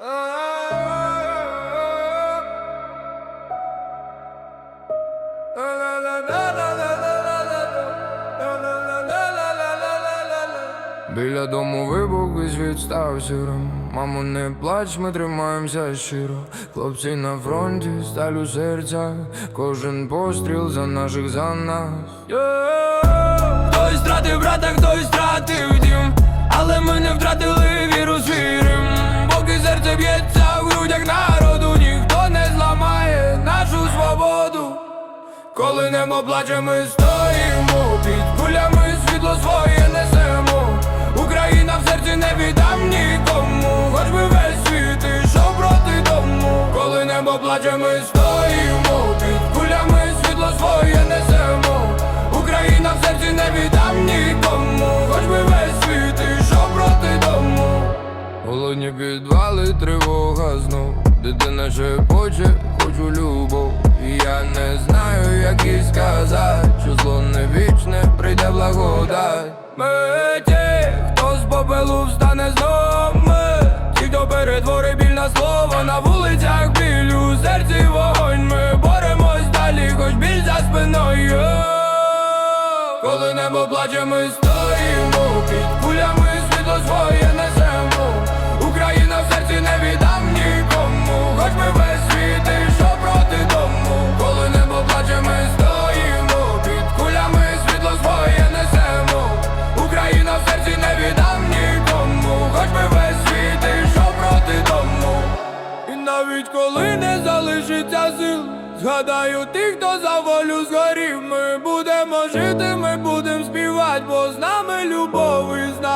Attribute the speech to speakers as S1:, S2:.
S1: Біля дому вибух і світ став сірим. Мамо, не плач, ми тримаємося щиро. Хлопці на фронті, сталь у серцях. Кожен постріл за наших за нас. Хтось втратив брата, хтось втратив серце б'ється в грудях народу Ніхто не зламає нашу свободу коли небо плаче, ми стоїмо під кулями світло своє несемо. Україна в серці не віддам нікому, хоч би весь світ ішов проти дому. Коли небо плаче, ми стоїмо під кулями світло своє несемо. Тривога знов. Дитина шепоче, хочу любов. Я не знаю, як їй сказати Що зло не вічне, прийде благодать. Ми ті, хто з попелу встане знов. Ми ті, хто перетворить біль на слово На вулицях біль, у серці вогонь. Ми боремось далі, хоч біль за спиною. Коли небо плаче, ми стоїмо під кулями навіть коли не залишиться сил, згадаю тих, хто за волю згорів. Ми будемо жити, ми будемо співати, бо з нами любов і з.